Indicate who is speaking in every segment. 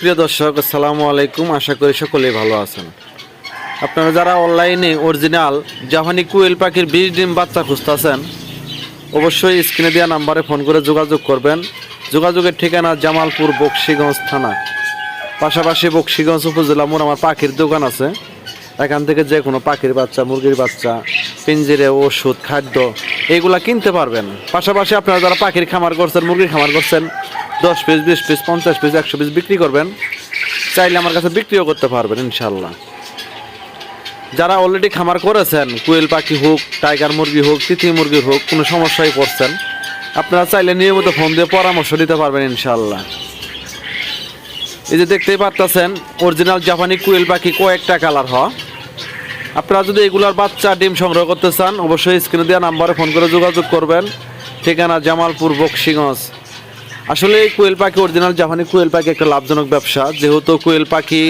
Speaker 1: প্রিয় দর্শক, আসসালামু আলাইকুম। আশা করি সকলেই ভালো আছেন। আপনারা যারা অনলাইনে অরিজিনাল জাপানি কুয়েল পাখির বীজ ডিম বাচ্চা খুঁজতেছেন, অবশ্যই স্ক্রিনে দেওয়া নাম্বারে ফোন করে যোগাযোগ করবেন। যোগাযোগের ঠিকানা জামালপুর বক্সিগঞ্জ থানা। পাশাপাশি বক্সিগঞ্জ উপজেলা মোড় আমার পাখির দোকান আছে। এখান থেকে যে কোনো পাখির বাচ্চা, মুরগির বাচ্চা, পিঞ্জিরে ওষুধ, খাদ্য, এগুলা কিনতে পারবেন। পাশাপাশি আপনারা যারা পাখির খামার করছেন, মুরগির খামার করছেন দশ পিস বিশ পিস পঞ্চাশ পিস একশো পিস বিক্রি করবেন, চাইলে আমার কাছে বিক্রিও করতে পারবেন ইনশাল্লাহ যারা অলরেডি খামার করেছেন, কুয়েল পাখি হোক টাইগার মুরগি হোক তিথি মুরগি হোক, কোনো সমস্যায় পড়ছেন, আপনারা চাইলে নিয়মিত ফোন দিয়ে পরামর্শ দিতে পারবেন ইনশাল্লাহ এই যে দেখতেই পারতেছেন অরিজিনাল জাপানি কুয়েল পাখি কয়েকটা কালার হ। আপনারা যদি এগুলার বাচ্চা ডিম সংগ্রহ করতে চান, অবশ্যই স্ক্রিনে দেওয়া নাম্বারে ফোন করে যোগাযোগ করবেন। ঠিকানা জামালপুর, বক্সিগঞ্জ। আসলে কোয়েল পাখি অরিজিনাল জাপানি কোয়েল পাখি একটা লাভজনক ব্যবসা। যেহেতু কোয়েল পাখি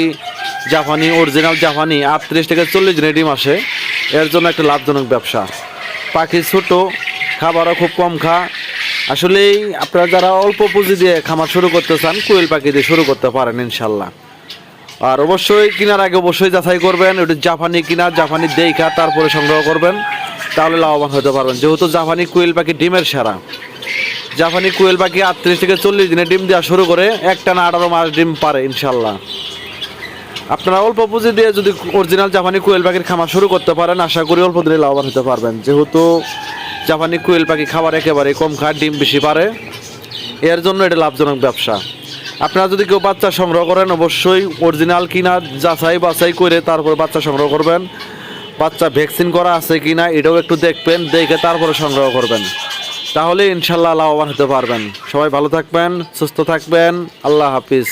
Speaker 1: জাপানি অরিজিনাল জাপানি আটত্রিশ থেকে চল্লিশ দিনের ডিম আসে, এর জন্য একটা লাভজনক ব্যবসা। পাখি ছোট, খাবারও খুব কম খা। আসলেই আপনারা যারা অল্প পুঁজি দিয়ে খামার শুরু করতে চান, কোয়েল পাখি দিয়ে শুরু করতে পারেন ইনশাল্লাহ আর অবশ্যই কেনার আগে অবশ্যই যাচাই করবেন, ওটা জাপানি কিনা, জাপানি দেখা তারপরে সংগ্রহ করবেন, তাহলে লাভবান হতে পারবেন। যেহেতু জাপানি কোয়েল পাখি ডিমের সেরা। জাপানি কোয়েল পাখি আটত্রিশ থেকে চল্লিশ দিনে ডিম দেওয়া শুরু করে একটা না আঠারো মাস ডিম পারে ইনশাল্লাহ আপনারা অল্প পুঁজি দিয়ে যদি অরিজিনাল জাপানি কোয়েল পাখির খামার শুরু করতে পারেন, আশা করি অল্প দিনে লাভবান হতে পারবেন। যেহেতু জাপানি কোয়েল পাখি খাবার একেবারে কম খায়, ডিম বেশি পারে, এর জন্য এটা লাভজনক ব্যবসা। আপনারা যদি কেউ বাচ্চা সংগ্রহ করেন, অবশ্যই অরিজিনাল কিনা, যাচাই বাছাই করে তারপর বাচ্চা সংগ্রহ করবেন। বাচ্চা ভ্যাকসিন করা আছে কিনা, এটাও একটু দেখবেন, দেখে তারপরে সংগ্রহ করবেন। তাহলে ইনশাল্লাহ লাভবান হতে পারবেন। সবাই ভালো থাকবেন সুস্থ থাকবেন। আল্লাহ হাফিজ।